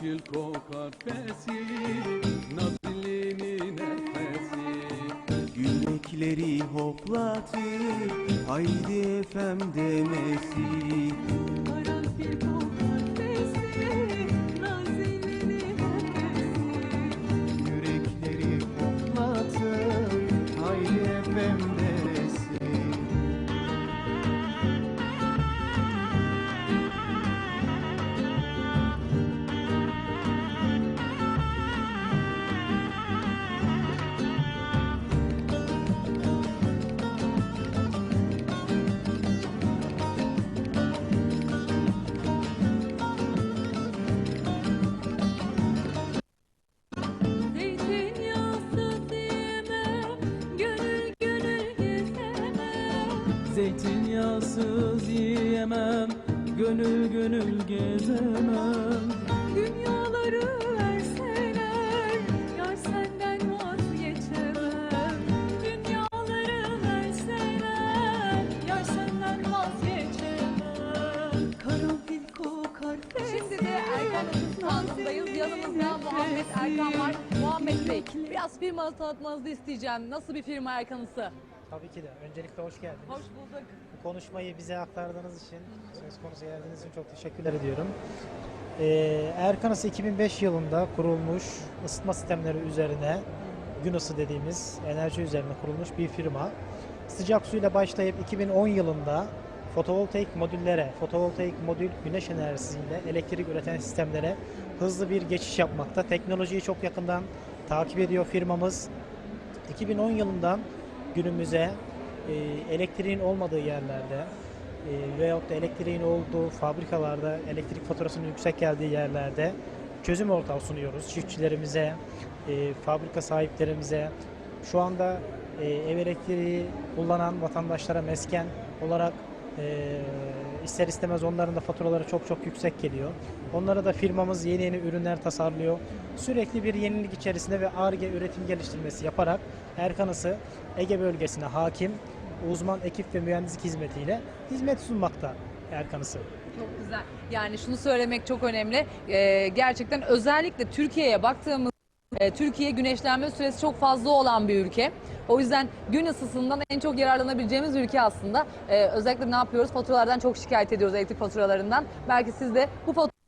kahvesi Nazilli'nin nefesi Yürekleri hoplatır Haydi efem demesi Karanfil kahvesi, nazilini hevesi. Yürekleri hoplatır Haydi efem Zeytinyağsız yiyemem Gönül gönül gezemem Dünyaları verseler, yar senden vazgeçemem. Dünyaları verseler, yar senden vazgeçemem. Karanfil kokar Şimdi de Erkan Atın standındayız. Yanımızda Muhammed Erkan var. Muhammed Bey, biraz firmanızı tanıtmanızı isteyeceğim. Nasıl bir firma Erkan'ısı? Tabii ki de. Öncelikle hoş geldiniz. Hoş bulduk. Bu konuşmayı bize aktardığınız için, söz konusu geldiğiniz için çok teşekkürler ediyorum. Ee, Erkanıs 2005 yılında kurulmuş ısıtma sistemleri üzerine, gün ısı dediğimiz enerji üzerine kurulmuş bir firma. Sıcak suyla başlayıp 2010 yılında fotovoltaik modüllere, fotovoltaik modül güneş enerjisiyle elektrik üreten sistemlere hızlı bir geçiş yapmakta. Teknolojiyi çok yakından takip ediyor firmamız. 2010 yılından günümüze e, elektriğin olmadığı yerlerde e, veyahut da elektriğin olduğu fabrikalarda elektrik faturasının yüksek geldiği yerlerde çözüm ortağı sunuyoruz çiftçilerimize, e, fabrika sahiplerimize. Şu anda e, ev elektriği kullanan vatandaşlara mesken olarak ister istemez onların da faturaları çok çok yüksek geliyor. Onlara da firmamız yeni yeni ürünler tasarlıyor. Sürekli bir yenilik içerisinde ve ARGE üretim geliştirmesi yaparak Erkanıs'ı Ege bölgesine hakim uzman ekip ve mühendislik hizmetiyle hizmet sunmakta Erkanıs'ı. Çok güzel. Yani şunu söylemek çok önemli. Ee, gerçekten özellikle Türkiye'ye baktığımız Türkiye güneşlenme süresi çok fazla olan bir ülke. O yüzden gün ısısından en çok yararlanabileceğimiz ülke aslında. Ee, özellikle ne yapıyoruz? Faturalardan çok şikayet ediyoruz elektrik faturalarından. Belki siz de bu fatura